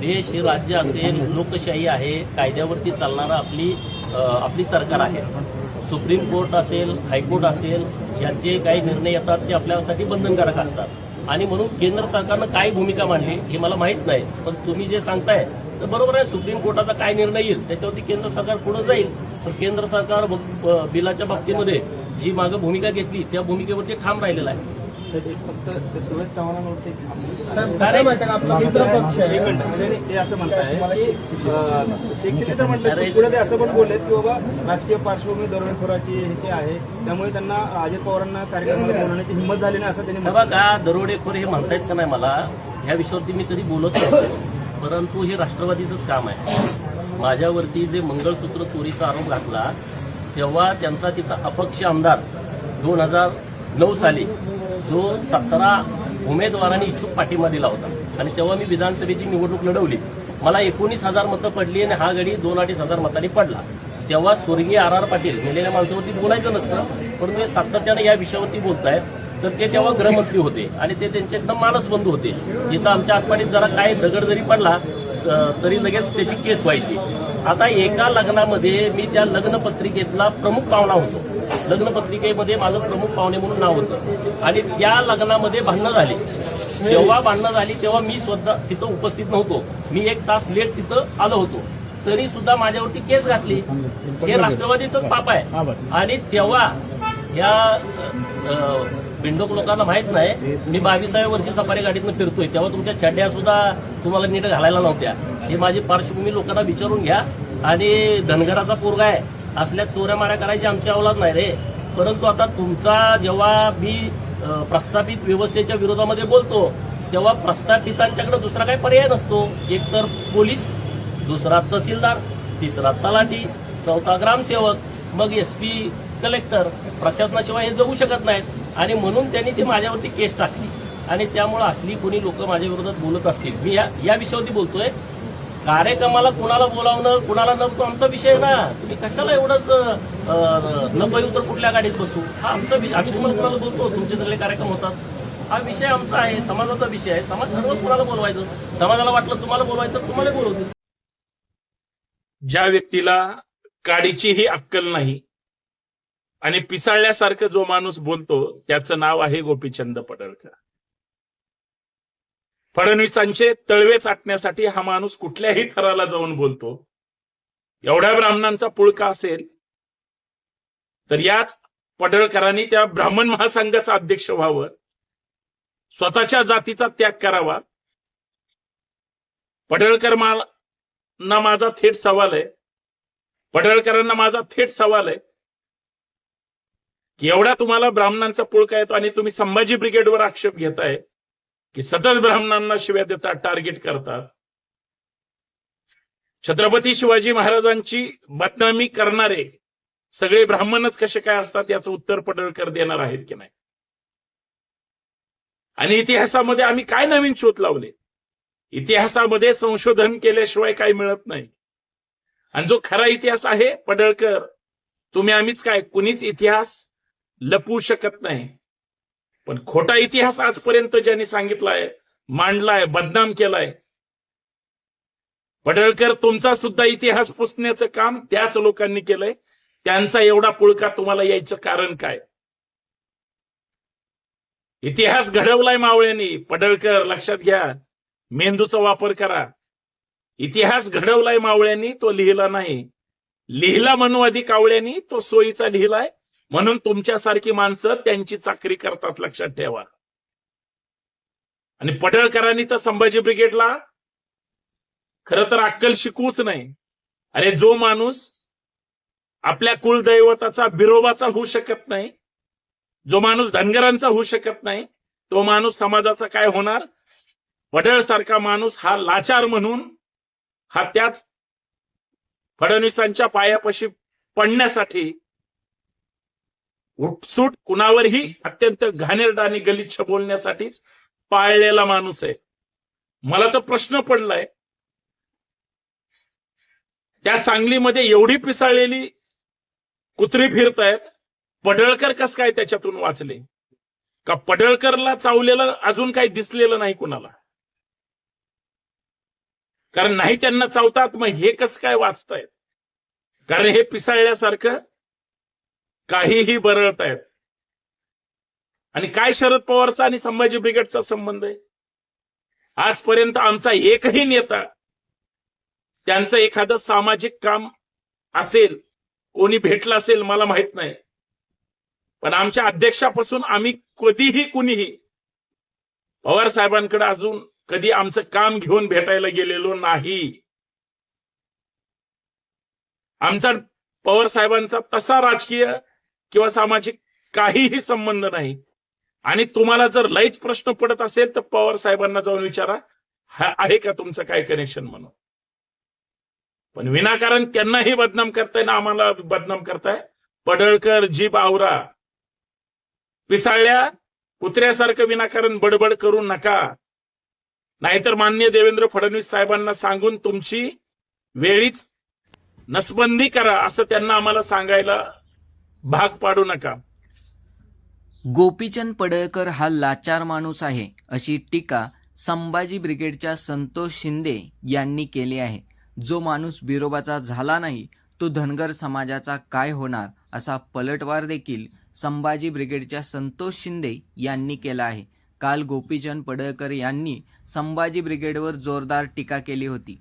देश हे राज्य असेल लोकशाही आहे कायद्यावरती चालणारं आपली आपली सरकार आहे. सुप्रीम कोर्ट असेल हायकोर्ट असेल यांचे काही निर्णय येतात ते आपल्यासाठी बंधनकारक असतात. आणि म्हणून केंद्र सरकारनं काय भूमिका मांडली हे मला माहीत नाही. पण तुम्ही जे सांगताय तर बरोबर आहे सुप्रीम कोर्टाचा काय निर्णय येईल त्याच्यावरती केंद्र सरकार पुढे जाईल. पण केंद्र सरकार ब- बिलाच्या बाबतीमध्ये जी मागं भूमिका घेतली त्या भूमिकेवरती ठाम राहिलेला आहे. फक्त ते सुरेश चव्हाणांवरती का? असं म्हणताय. की तर. की पुढे ते असं पण बोललेत की बाबा राजकीय पार्श्वभूमी दरोडेखोराची ह्याची आहे. त्यामुळे त्यांना अजित पवारांना कार्यक्रमाला बोलवण्याची हिंमत झाली नाही असं त्यांनी हे म्हटलं. बघा दरोडेखोर हे म्हणतायत का नाही मला? ह्या विषयावरती मी कधी बोलत नसतो परंतु हे राष्ट्रवादीचंच काम आहे. माझ्यावरती जे मंगळसूत्र चोरीचा आरोप घातला तेव्हा त्यांचा तिथं अपक्ष आमदार दोन हजार नऊ साली जो सतरा उमेदवारांनी इच्छुक पाठिंबा दिला होता. आणि तेव्हा मी विधानसभेची निवडणूक लढवली. मला एकोणीस हजार मतं पडली आणि हा गडी दोन अडीच हजार मतांनी पडला. तेव्हा स्वर्गीय आर आर पाटील मेलेल्या माणसावरती बोलायचं नसतं परंतु हे सातत्याने या विषयावरती बोलतायत. तर ते तेव्हा गृहमंत्री होते आणि ते त्यांचे एकदम मानसबंधू होते. जिथं आमच्या आतपाडीत जरा काय दगड जरी पडला तरी लगेच त्याची केस व्हायची. आता एका लग्नामध्ये मी त्या लग्न पत्रिकेतला प्रमुख पाहुणा होतो. लग्न पत्रिकेमध्ये माझं प्रमुख पाहुणे म्हणून नाव होतं. आणि त्या लग्नामध्ये भांडणं झाली. जेव्हा भांडणं झाली तेव्हा मी स्वतः तिथं उपस्थित नव्हतो. मी एक तास लेट तिथं आलो होतो. तरी सुद्धा माझ्यावरती केस घातली. हे राष्ट्रवादीचंच पाप आहे. आणि तेव्हा या बिंडोक लोकांना माहीत नाही मी बावीसाव्या वर्षी सफारी गाडीतनं फिरतोय. तेव्हा तुमच्या छड्या सुद्धा तुम्हाला नीट घालायला नव्हत्या. हे माझी पार्श्वभूमी लोकांना विचारून घ्या. आणि धनगराचा पोरगा आहे. असल्या चोऱ्या माऱ्या करायची आमची अवलाद नाही रे. परंतु आता तुमचा जेव्हा मी प्रस्थापित व्यवस्थेच्या विरोधामध्ये बोलतो तेव्हा प्रस्थापितांच्याकडे दुसरा काही पर्याय नसतो. एक तर पोलीस दुसरा तहसीलदार तिसरा तलाठी चौथा ग्रामसेवक मग एस पी कलेक्टर प्रशासनाशिवाय हे जगू शकत नाहीत. आणि म्हणून त्यांनी ती माझ्यावरती केस टाकली. आणि त्यामुळे असली कोणी लोक माझ्या विरोधात बोलत असतील. मी या या विषयावरती बोलतोय. कार्यक्रमाला कुणाला बोलावणं कुणाला नको तो आमचा विषय ना. तुम्ही कशाला एवढंच अं, तर कुठल्या गाडीत बसू? हा आमचा विषय आम्ही तुम्हाला कुणाला बोलतो? तुमचे सगळे कार्यक्रम होतात. हा विषय आमचा आहे समाजाचा विषय आहे. समाज ठरवत कुणाला बोलवायचं? समाजाला वाटलं तुम्हाला बोलवायचं तर तुम्हाला बोलवतील ज्या व्यक्तीला काडीचीही अक्कल नाही आणि पिसाळल्यासारखं जो माणूस बोलतो त्याचं नाव आहे गोपीचंद पडळकर. फडणवीसांचे तळवे चाटण्यासाठी हा माणूस कुठल्याही थराला जाऊन बोलतो. एवढ्या ब्राह्मणांचा पुळका असेल तर याच पडळकरांनी त्या ब्राह्मण महासंघाचा अध्यक्ष व्हावं स्वतःच्या जातीचा त्याग करावा. पडळकर मा- ना माझा थेट सवाल आहे. पडळकरांना माझा थेट सवाल आहे. की एवढा तुम्हाला ब्राह्मणांचा पुळका येतो आणि तुम्ही संभाजी ब्रिगेडवर आक्षेप घेताय की सतत ब्राह्मणांना शिव्या देतात टार्गेट करतात. छत्रपती शिवाजी महाराजांची बदनामी करणारे सगळे ब्राह्मणच कसे काय असतात याचं उत्तर पडळकर देणार आहेत की नाही? आणि इतिहासामध्ये आम्ही काय नवीन शोध लावले? इतिहासामध्ये संशोधन केल्याशिवाय काही मिळत नाही. आणि जो खरा इतिहास आहे पडळकर तुम्ही आम्हीच काय कुणीच इतिहास लपवू शकत नाही. पण खोटा इतिहास आजपर्यंत ज्यांनी सांगितलाय मांडलाय बदनाम केलाय पडळकर तुमचा सुद्धा इतिहास पुसण्याचं काम त्याच लोकांनी केलंय. त्यांचा एवढा पुळका तुम्हाला यायचं कारण काय? इतिहास घडवलाय मावळ्यांनी. पडळकर लक्षात घ्या. मेंदूचा वापर करा. इतिहास घडवलाय मावळ्यांनी तो लिहिला नाही. लिहिला मनुवादी कावळ्यांनी तो सोयीचा लिहिलाय. म्हणून तुमच्यासारखी माणसं त्यांची चाकरी करतात लक्षात ठेवा. आणि पडळकरांनी तर संभाजी ब्रिगेडला खर तर अक्कल शिकवूच नाही. अरे जो माणूस आपल्या कुलदैवताचा बिरोबाचा होऊ शकत नाही जो माणूस धनगरांचा होऊ शकत नाही तो माणूस समाजाचा काय होणार? पडळ सारखा माणूस हा लाचार म्हणून हा त्याच फडणवीसांच्या पायापाशी पडण्यासाठी उठसूट कुणावरही अत्यंत घाणेरडा आणि गलिच्छ बोलण्यासाठीच पाळलेला माणूस आहे. मला तर प्रश्न पडलाय. त्या सांगलीमध्ये एवढी पिसाळलेली कुत्री फिरतायत पडळकर कस काय त्याच्यातून वाचले? का पडळकरला चावलेलं अजून काही दिसलेलं नाही कुणाला? कारण नाही त्यांना चावतात मग हे कसं काय वाचतायत? कारण हे पिसाळल्यासारखं काहीही बरळतायत आणि काय शरद पवारचा आणि संभाजी ब्रिगेडचा संबंध आहे? आजपर्यंत आमचा एकही नेता त्यांचं एखादं सामाजिक काम असेल कोणी भेटलं असेल मला माहीत नाही. पण आमच्या अध्यक्षापासून आम्ही कधीही कुणीही पवार साहेबांकडे अजून कधी आमचं काम घेऊन भेटायला गेलेलो नाही. आमचा पवार साहेबांचा तसा राजकीय किंवा सामाजिक काहीही संबंध नाही. आणि तुम्हाला जर लईच प्रश्न पडत असेल तर पवार साहेबांना जाऊन विचारा हा आहे का तुमचं काय कनेक्शन म्हणून? पण विनाकारण त्यांनाही बदनाम करताय ना आम्हाला बदनाम करताय? पडळकर जीप आवरा पिसाळल्या कुत्र्यासारखं विनाकारण बडबड करू नका. नाहीतर मान्य देवेंद्र फडणवीस साहेबांना सांगून तुमची वेळीच नसबंदी करा असं त्यांना आम्हाला सांगायला भाग पाडू नका. गोपीचंद पडळकर हा लाचार माणूस आहे अशी टीका संभाजी ब्रिगेडच्या संतोष शिंदे यांनी केली आहे. जो माणूस बिरोबाचा झाला नाही तो धनगर समाजाचा काय होणार असा पलटवार देखील संभाजी ब्रिगेडच्या संतोष शिंदे यांनी केला आहे. काल गोपीचंद पडळकर यांनी संभाजी ब्रिगेडवर जोरदार टीका केली होती.